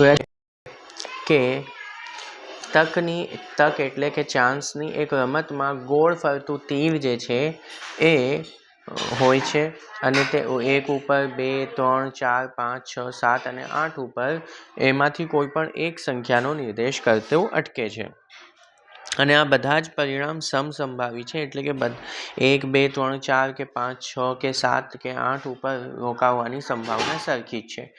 કે તકની, તક એટલે કે ચાન્સની એક રમતમાં ગોળ ફરતું તીર જે છે એ હોય છે અને તે એક ઉપર બે, ત્રણ, ચાર, પાંચ, છ, સાત અને આઠ ઉપર એમાંથી કોઈ પણ એક સંખ્યાનો નિર્દેશ કરતો અટકે છે. અને આ બધા જ પરિણામ સમસંભાવી છે એટલે કે બધ, એક, બે, ત્રણ, ચાર કે પાંચ, છ કે સાત કે આઠ ઉપર રોકાવાની સંભાવના સરખી જ છે.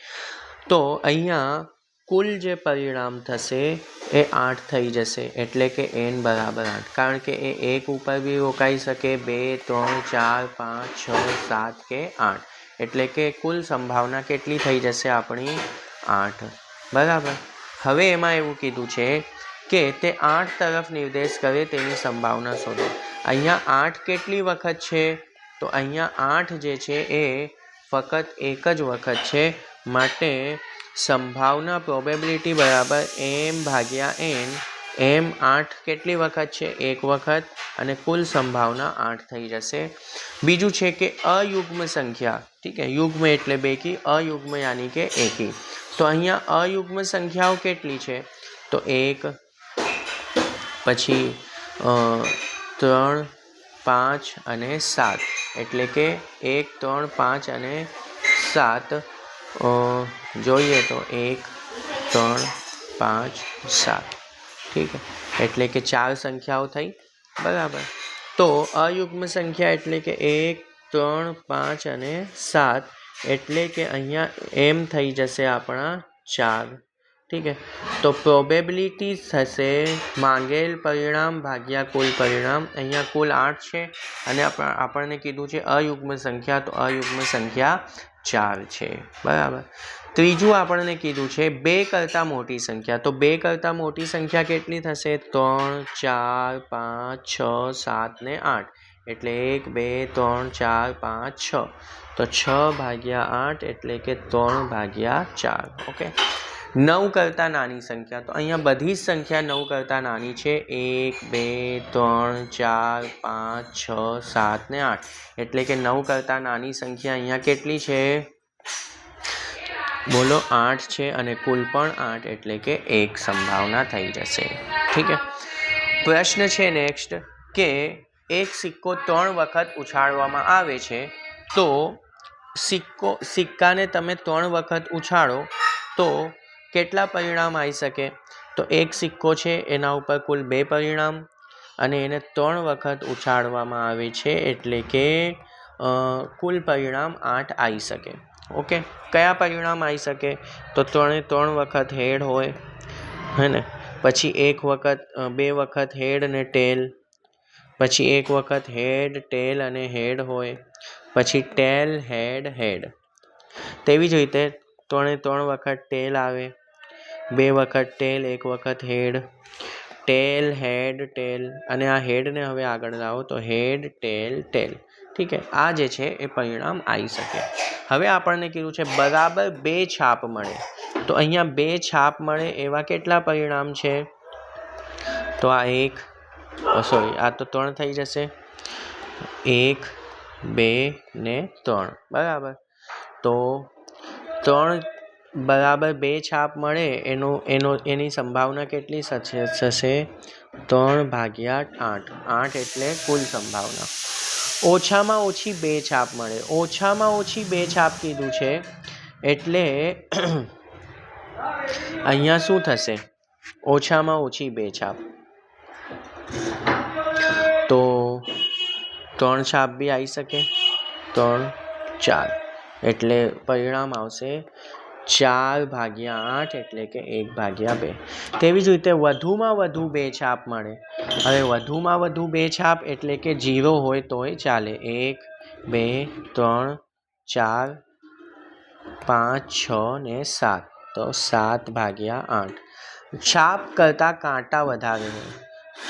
તો અહીંયા કુલ જે પરિણામ થશે એ આઠ થઈ જશે, એટલે કે એન બરાબર આઠ. કારણ કે એ એક ઉપર બી રોકાઈ શકે બે, ત્રણ, ચાર, પાંચ, છ, સાત કે આઠ. એટલે કે કુલ સંભાવના કેટલી થઈ જશે આપણી આઠ. બરાબર? હવે એમાં એવું કીધું છે કે તે આઠ તરફ નિર્દેશ કરે તેની સંભાવના શોધો. અહીંયા આઠ કેટલી વખત છે? તો અહીંયા આઠ જે છે એ ફક્ત એક જ વખત છે. માટે સંભાવના પ્રોબેબિલિટી બરાબર એમ ભાગ્યા એન એમ આઠ કેટલી વખત છે? એક વખત અને કુલ સંભાવના આઠ થઈ જશે. બીજું છે કે અયુગ્મ સંખ્યા, ઠીક છે? યુગ્મ એટલે બેકી, અયુગ્મ યાની કે એકી. તો અહીંયા અયુગ્મ સંખ્યાઓ કેટલી છે? તો એક, પછી ત્રણ, પાંચ અને સાત. એટલે કે એક, ત્રણ, પાંચ અને સાત જોઈએ તો એક, ત્રણ, પાંચ, સાત. ઠીક એટલે કે ચાર સંખ્યાઓ થઈ? બરાબર. તો અયુગ્મ સંખ્યા એટલે કે એક, ત્રણ, પાંચ અને સાત, એટલે કે અહીંયા એમ થઈ જશે આપણા ચાર. ઠીક છે તો પ્રોબેબિલિટી થશે માંગેલ પરિણામ ભાગ્યા કુલ પરિણામ. અહીંયા કુલ આઠ છે અને આપણને કીધું છે અયુગ્મ સંખ્યા, તો અયુગ્મ સંખ્યા ચાર છે. બરાબર. ત્રીજું આપણને કીધું છે બે કરતાં મોટી સંખ્યા. તો બે કરતાં મોટી સંખ્યા કેટલી થશે? ત્રણ, ચાર, પાંચ, છ, સાત ને આઠ. એટલે એક, બે, ત્રણ, ચાર, પાંચ, છ. તો છ ભાગ્યા આઠ એટલે કે ત્રણ ભાગ્યા ચાર. ઓકે? નવ કરતાં નાની સંખ્યા. તો અહીંયા બધી જ સંખ્યા નવ કરતાં નાની છે. એક, બે, ત્રણ, ચાર, પાંચ, છ, સાત ને આઠ. એટલે કે નવ કરતાં નાની સંખ્યા અહીંયા કેટલી છે? બોલો, આઠ છે અને કુલ પણ આઠ, એટલે કે એક સંભાવના થઈ જશે. ઠીક છે? પ્રશ્ન છે નેક્સ્ટ કે એક સિક્કો ત્રણ વખત ઉછાળવામાં આવે છે, તો સિક્કો, સિક્કાને તમે ત્રણ વખત ઉછાળો, તો કેટલા પરિણામ આવી શકે? તો એક સિક્કો છે, એના ઉપર કુલ બે પરિણામ અને એને ત્રણ વખત ઉછાળવામાં આવે છે એટલે કે કુલ પરિણામ આઠ આવી શકે. ઓકે? કયા પરિણામ આવી શકે? તો ત્રણે ત્રણ વખત હેડ હોય, હે ને? પછી એક વખત બે વખત હેડ અને ટેલ. પછી એક વખત હેડ, ટેલ અને હેડ હોય. પછી ટેલ, હેડ હેડ. તેવી જ રીતે ત્રણે ત્રણ વખત ટેલ આવે. બે વખત ટેલ એક વખત હેડ ટેલ હેડ ટેલ અને આ હેડને હવે આગળ લાવો તો હેડ ટેલ ટેલ ઠીક છે? આ જે છે એ પરિણામ આવી શકે. હવે આપણને કીધું છે બરાબર બે છાપ મળે. તો અહીંયા બે છાપ મળે એવા કેટલા પરિણામ છે? તો આ એક સોરી આ તો ત્રણ થઈ જશે. એક, બે ને ત્રણ. બરાબર. તો ત્રણ બરાબર બે છાપ મળે, એનો એનો, એની સંભાવના કેટલી થશે? ત્રણ ભાગ્યા આઠ. આઠ એટલે કુલ સંભાવના. ઓછામાં ઓછી બે છાપ મળે. ઓછામાં ઓછી બે છાપ કીધું છે, એટલે અહીંયા શું થશે? ઓછામાં ઓછી બે છાપ. તો ત્રણ છાપ બી આવી શકે? ત્રણ, ચાર. એટલે પરિણામ આવશે ચાર ભાગ્યા આઠ એટલે કે એક ભાગ્યા બે. તેવી જ રીતે વધુમાં વધુ બે છાપ મળે. હવે વધુમાં વધુ બે છાપ એટલે કે જીરો હોય તોય ચાલે. એક, બે, ત્રણ, ચાર, પાંચ, છ ને સાત. તો સાત ભાગ્યા આઠ. છાપ કરતાં કાંટા વધારે હોય.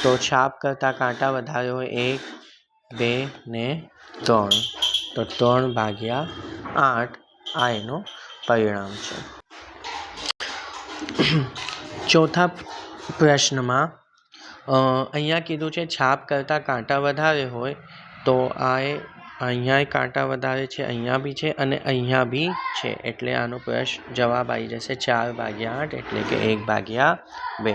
તો છાપ કરતાં કાંટા વધારે હોય એક, બે ને ત્રણ. તો ત્રણ ભાગ્યા આઠ. આ એનો પરિણામ છે. ચોથા પ્રશ્નમાં અહીંયા કીધું છે, છાપ કરતાં કાંટા વધારે હોય તો આ એ અહીંયાય કાંટા વધારે છે, અહીંયા બી છે અને અહીંયા બી છે. એટલે આનો પ્રશ્ન જવાબ આવી જશે ચાર ભાગ્યા આઠ એટલે કે એક ભાગ્યા બે.